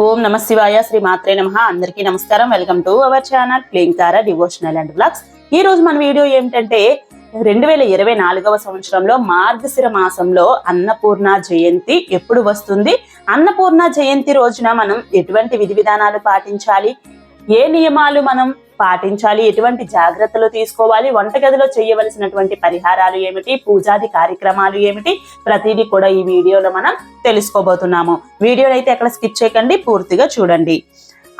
ఓం నమ శివాయ శ్రీ మాత్రే నమ. అందరికీ నమస్కారం. వెల్కమ్ టు అవర్ ఛానల్ ప్లేంకార డివోషనల్ అండ్ బ్లాగ్స్ ఈ రోజు మన వీడియో ఏమిటంటే రెండు వేల ఇరవై నాలుగవ సంవత్సరంలో మార్గశిర మాసంలో అన్నపూర్ణ జయంతి ఎప్పుడు వస్తుంది? అన్నపూర్ణ జయంతి రోజున మనం ఎటువంటి విధి విధానాలు పాటించాలి? ఏ నియమాలు మనం పాటించాలి ఎటువంటి జాగ్రత్తలు తీసుకోవాలి వంటగదిలో చేయవలసినటువంటి పరిహారాలు ఏమిటి పూజాది కార్యక్రమాలు ఏమిటి ప్రతిదీ కూడా ఈ వీడియోలో మనం తెలుసుకోబోతున్నాము. వీడియోని అయితే ఎక్కడ స్కిప్ చేయకండి పూర్తిగా చూడండి.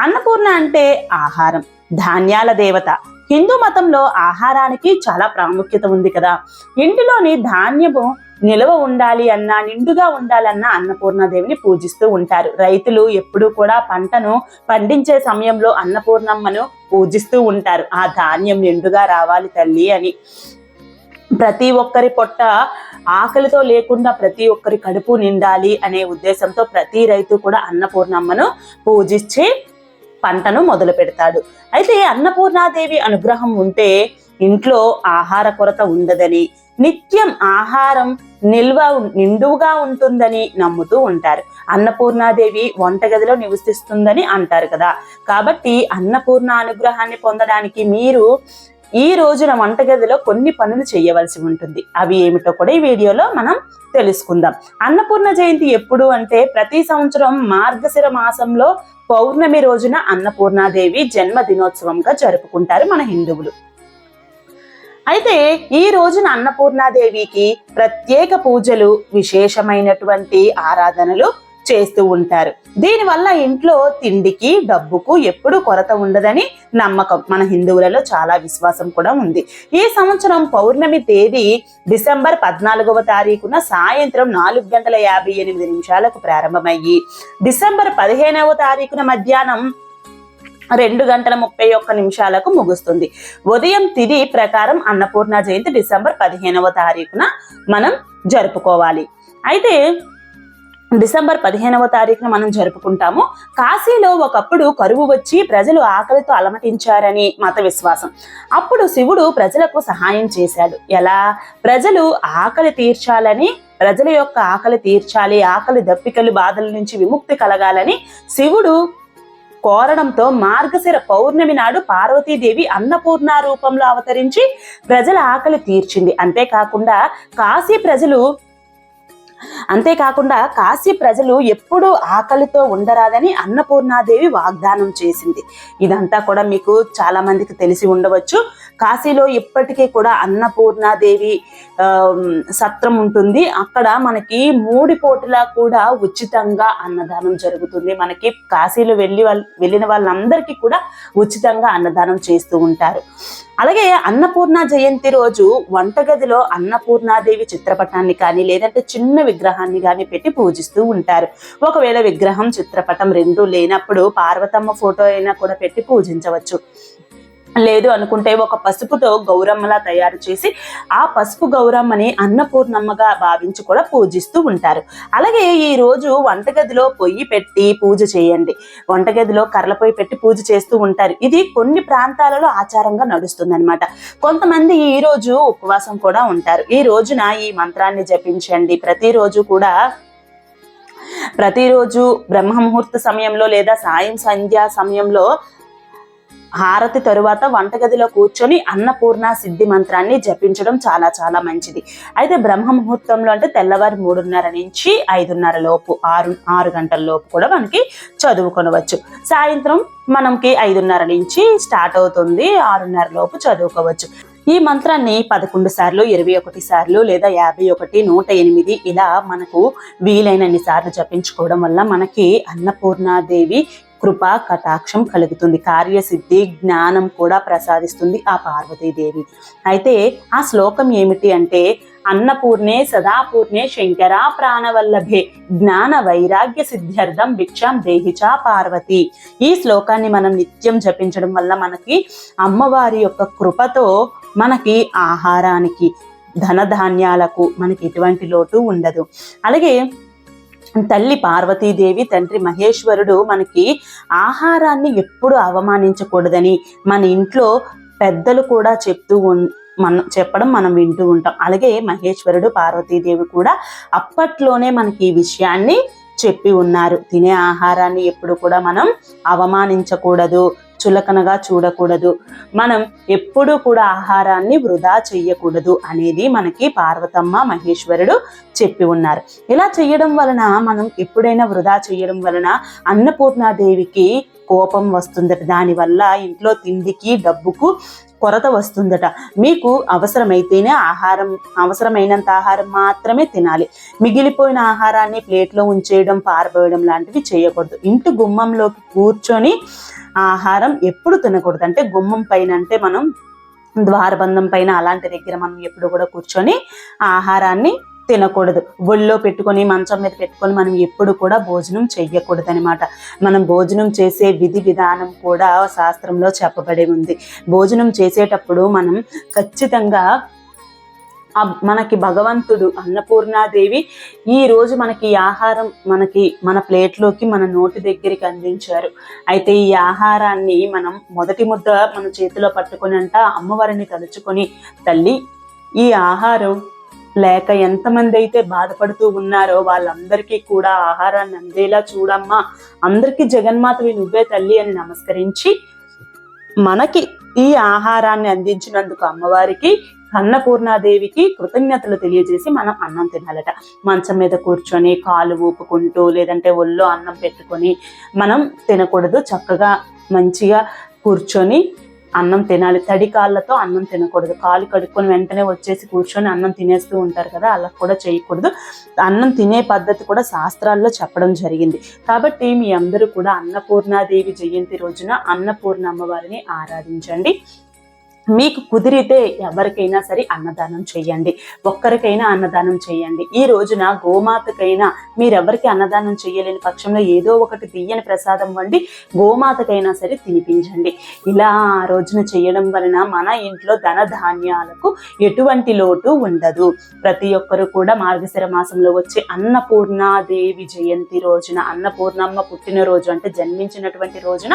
అన్నపూర్ణ అంటే ఆహారం ధాన్యాల దేవత. హిందూ మతంలో ఆహారానికి చాలా ప్రాముఖ్యత ఉంది కదా. ఇంటిలోని ధాన్యము నిల్వ ఉండాలి అన్నా నిండుగా ఉండాలన్నా అన్నపూర్ణాదేవిని పూజిస్తూ ఉంటారు. రైతులు ఎప్పుడూ కూడా పంటను పండించే సమయంలో అన్నపూర్ణమ్మను పూజిస్తూ ఉంటారు. ఆ ధాన్యం నిండుగా రావాలి తల్లి అని. ప్రతి ఒక్కరి పొట్ట ఆకలితో లేకుండా ప్రతి ఒక్కరి కడుపు నిండాలి అనే ఉద్దేశంతో ప్రతి రైతు కూడా అన్నపూర్ణమ్మను పూజించి పంటను మొదలు పెడతాడు. అయితే అన్నపూర్ణాదేవి అనుగ్రహం ఉంటే ఇంట్లో ఆహార కొరత ఉండదని నిత్యం ఆహారం నిల్వ నిండుగా ఉంటుందని నమ్ముతూ ఉంటారు. అన్నపూర్ణాదేవి వంటగదిలో నివసిస్తుందని అంటారు కదా. కాబట్టి అన్నపూర్ణ అనుగ్రహాన్ని పొందడానికి మీరు ఈ రోజున వంటగదిలో కొన్ని పనులు చేయవలసి ఉంటుంది. అవి ఏమిటో కూడా ఈ వీడియోలో మనం తెలుసుకుందాం. అన్నపూర్ణ జయంతి ఎప్పుడు అంటే ప్రతి సంవత్సరం మార్గశిర మాసంలో పౌర్ణమి రోజున అన్నపూర్ణాదేవి జన్మ దినోత్సవంగా జరుపుకుంటారు మన హిందువులు. అయితే ఈ రోజున అన్నపూర్ణాదేవికి ప్రత్యేక పూజలు విశేషమైనటువంటి ఆరాధనలు చేస్తూ ఉంటారు. దీనివల్ల ఇంట్లో తిండికి డబ్బుకు ఎప్పుడు కొరత ఉండదని నమ్మకం. మన హిందువులలో చాలా విశ్వాసం కూడా ఉంది. ఈ సంవత్సరం పౌర్ణమి తేదీ డిసెంబర్ పద్నాలుగవ తారీఖున సాయంత్రం నాలుగు గంటల యాభై ఎనిమిది నిమిషాలకు ప్రారంభమయ్యి డిసెంబర్ పదిహేనవ తారీఖున మధ్యాహ్నం రెండు గంటల ముప్పై ఒక్క నిమిషాలకు ముగుస్తుంది. ఉదయం తిది ప్రకారం అన్నపూర్ణ జయంతి డిసెంబర్ పదిహేనవ తారీఖున మనం జరుపుకోవాలి. అయితే డిసెంబర్ పదిహేనవ తారీఖున మనం జరుపుకుంటాము. కాశీలో ఒకప్పుడు కరువు వచ్చి ప్రజలు ఆకలితో అలమటించారని మత విశ్వాసం. అప్పుడు శివుడు ప్రజలకు సహాయం చేశాడు. ఎలా? ప్రజలు ఆకలి తీర్చాలని ప్రజల యొక్క ఆకలి తీర్చాలి ఆకలి దప్పికలు బాధల నుంచి విముక్తి కలగాలని శివుడు కోరడంతో మార్గశిర పౌర్ణమి నాడు పార్వతీదేవి అన్నపూర్ణ రూపంలో అవతరించి ప్రజల ఆకలి తీర్చింది. అంతేకాకుండా కాశీ ప్రజలు అంతేకాకుండా కాశీ ప్రజలు ఎప్పుడూ ఆకలితో ఉండరాదని అన్నపూర్ణాదేవి వాగ్దానం చేసింది. ఇదంతా కూడా మీకు చాలా మందికి తెలిసి ఉండవచ్చు. కాశీలో ఇప్పటికీ కూడా అన్నపూర్ణాదేవి సత్రం ఉంటుంది. అక్కడ మనకి మూడి పోటులా కూడా ఉచితంగా అన్నదానం జరుగుతుంది. మనకి కాశీలో వెళ్ళి వాళ్ళ వెళ్ళిన వాళ్ళందరికీ కూడా ఉచితంగా అన్నదానం చేస్తూ ఉంటారు. అలాగే అన్నపూర్ణ జయంతి రోజు వంటగదిలో అన్నపూర్ణాదేవి చిత్రపటాన్ని కానీ లేదంటే చిన్న విగ్రహాన్ని కానీ పెట్టి పూజిస్తూ ఉంటారు. ఒకవేళ విగ్రహం చిత్రపటం రెండు లేనప్పుడు పార్వతమ్మ ఫోటో అయినా కూడా పెట్టి పూజించవచ్చు. లేదు అనుకుంటే ఒక పసుపుతో గౌరమ్మలా తయారు చేసి ఆ పసుపు గౌరమ్మని అన్నపూర్ణమ్మగా భావించి కూడా పూజిస్తూ ఉంటారు. అలాగే ఈ రోజు వంటగదిలో పొయ్యి పెట్టి పూజ చేయండి. వంటగదిలో కర్రల పొయ్యి పెట్టి పూజ చేస్తూ ఉంటారు. ఇది కొన్ని ప్రాంతాలలో ఆచారంగా నడుస్తుంది అనమాట కొంతమంది ఈ రోజు ఉపవాసం కూడా ఉంటారు. ఈ రోజున ఈ మంత్రాన్ని జపించండి. ప్రతిరోజు కూడా ప్రతిరోజు బ్రహ్మ ముహూర్త సమయంలో లేదా సాయం సంధ్యా సమయంలో హారతి తరువాత వంటగదిలో కూర్చొని అన్నపూర్ణ సిద్ధి మంత్రాన్ని జపించడం చాలా చాలా మంచిది. అయితే బ్రహ్మ ముహూర్తంలో అంటే తెల్లవారి మూడున్నర నుంచి ఐదున్నర లోపు ఆరు ఆరు గంటల లోపు కూడా మనకి చదువుకొనవచ్చు సాయంత్రం మనకి ఐదున్నర నుంచి స్టార్ట్ అవుతుంది ఆరున్నర లోపు చదువుకోవచ్చు. ఈ మంత్రాన్ని పదకొండు సార్లు ఇరవై ఒకటి సార్లు లేదా యాభై ఒకటి నూట ఎనిమిది ఇలా మనకు వీలైనన్ని సార్లు జపించుకోవడం వల్ల మనకి అన్నపూర్ణాదేవి కృప కటాక్షం కలుగుతుంది. కార్యసిద్ధి జ్ఞానం కూడా ప్రసాదిస్తుంది ఆ పార్వతీదేవి. అయితే ఆ శ్లోకం ఏమిటి అంటే అన్నపూర్ణే సదాపూర్ణే శంకరా ప్రాణవల్లభే జ్ఞాన వైరాగ్య సిద్ధ్యర్థం భిక్షాం దేహిచా పార్వతి. ఈ శ్లోకాన్ని మనం నిత్యం జపించడం వల్ల మనకి అమ్మవారి యొక్క కృపతో మనకి ఆహారానికి ధనధాన్యాలకు మనకి ఎటువంటి లోటు ఉండదు. అలాగే తల్లి పార్వతీదేవి తండ్రి మహేశ్వరుడు మనకి ఆహారాన్ని ఎప్పుడు అవమానించకూడదని మన ఇంట్లో పెద్దలు కూడా చెప్తూ మనం చెప్పడం మనం వింటూ ఉంటాం. అలాగే మహేశ్వరుడు పార్వతీదేవి కూడా అప్పట్లోనే మనకి ఈ విషయాన్ని చెప్పి ఉన్నారు. తినే ఆహారాన్ని ఎప్పుడు కూడా మనం అవమానించకూడదు. చులకనగా చూడకూడదు. మనం ఎప్పుడూ కూడా ఆహారాన్ని వృధా చెయ్యకూడదు అనేది మనకి పార్వతమ్మ మహేశ్వరుడు చెప్పి ఉన్నారు. ఇలా చేయడం వలన మనం ఎప్పుడైనా వృధా చేయడం వలన అన్నపూర్ణాదేవికి కోపం వస్తుందట. దానివల్ల ఇంట్లో తిండికి డబ్బుకు కొరత వస్తుందట. మీకు అవసరమైతేనే ఆహారం అవసరమైనంత ఆహారం మాత్రమే తినాలి. మిగిలిపోయిన ఆహారాన్ని ప్లేట్లో ఉంచేయడం పారబోయడం లాంటివి చేయకూడదు. ఇంటి గుమ్మంలోకి కూర్చొని ఆహారం ఎప్పుడు తినకూడదు. అంటే గుమ్మం పైన అంటే మనం ద్వారబంధం పైన అలాంటి దగ్గర మనం ఎప్పుడు కూడా కూర్చొని ఆహారాన్ని తినకూడదు. ఒళ్ళో పెట్టుకొని మంచం మీద పెట్టుకొని మనం ఎప్పుడు కూడా భోజనం చెయ్యకూడదు అనమాట మనం భోజనం చేసే విధి విధానం కూడా శాస్త్రంలో చెప్పబడి ఉంది. భోజనం చేసేటప్పుడు మనం ఖచ్చితంగా మనకి భగవంతుడు అన్నపూర్ణాదేవి ఈ రోజు మనకి ఆహారం మనకి మన ప్లేట్లోకి మన నోటి దగ్గరికి అందించారు. అయితే ఈ ఆహారాన్ని మనం మొదటి ముద్ద మన చేతిలో పట్టుకొని అంట అమ్మవారిని తలుచుకొని తల్లి ఈ ఆహారం లేక ఎంతమంది అయితే బాధపడుతూ ఉన్నారో వాళ్ళందరికీ కూడా ఆహారాన్ని అందేలా చూడమ్మా. అందరికీ జగన్మాతవి నువ్వే తల్లి అని నమస్కరించి మనకి ఈ ఆహారాన్ని అందించినందుకు అమ్మవారికి అన్నపూర్ణాదేవికి కృతజ్ఞతలు తెలియజేసి మనం అన్నం తినాలట. మంచం మీద కూర్చొని కాలు ఊపుకుంటూ లేదంటే ఒళ్ళో అన్నం పెట్టుకొని మనం తినకూడదు. చక్కగా మంచిగా కూర్చొని అన్నం తినాలి. తడి కాళ్ళతో అన్నం తినకూడదు. కాలు కడుక్కొని వెంటనే వచ్చేసి కూర్చొని అన్నం తినేస్తూ ఉంటారు కదా అలా కూడా చేయకూడదు. అన్నం తినే పద్ధతి కూడా శాస్త్రాల్లో చెప్పడం జరిగింది. కాబట్టి మీ అందరూ కూడా అన్నపూర్ణాదేవి జయంతి రోజున అన్నపూర్ణ అమ్మవారిని ఆరాధించండి. మీకు కుదిరితే ఎవరికైనా సరే అన్నదానం చేయండి. ఒక్కరికైనా అన్నదానం చేయండి. ఈ రోజున గోమాతకైనా మీరెవరికి అన్నదానం చేయలేని పక్షంలో ఏదో ఒకటి తీయని ప్రసాదం వండి గోమాతకైనా సరే తినిపించండి. ఇలా ఆ రోజున చేయడం వలన మన ఇంట్లో ధన ధాన్యాలకు ఎటువంటి లోటు ఉండదు. ప్రతి ఒక్కరు కూడా మార్గశిర మాసంలో వచ్చే అన్నపూర్ణాదేవి జయంతి రోజున అన్నపూర్ణమ్మ పుట్టినరోజు అంటే జన్మించినటువంటి రోజున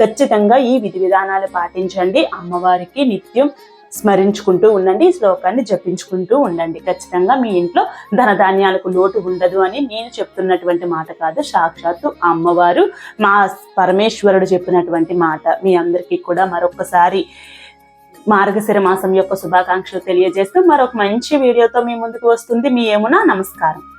ఖచ్చితంగా ఈ విధి విధానాలు పాటించండి. అమ్మవారికి నిత్యం స్మరించుకుంటూ ఉండండి ఈ శ్లోకాన్ని జపించుకుంటూ ఉండండి. ఖచ్చితంగా మీ ఇంట్లో ధనధాన్యాలకు లోటు ఉండదు అని నేను చెప్తున్నటువంటి మాట కాదు. సాక్షాత్తు అమ్మవారు మా పరమేశ్వరుడు చెప్పినటువంటి మాట. మీ అందరికీ కూడా మరొకసారి మార్గశిర మాసం యొక్క శుభాకాంక్షలు తెలియజేస్తూ మరొక మంచి వీడియోతో మీ ముందుకు వస్తుంది. మీ ఏమునా నమస్కారం.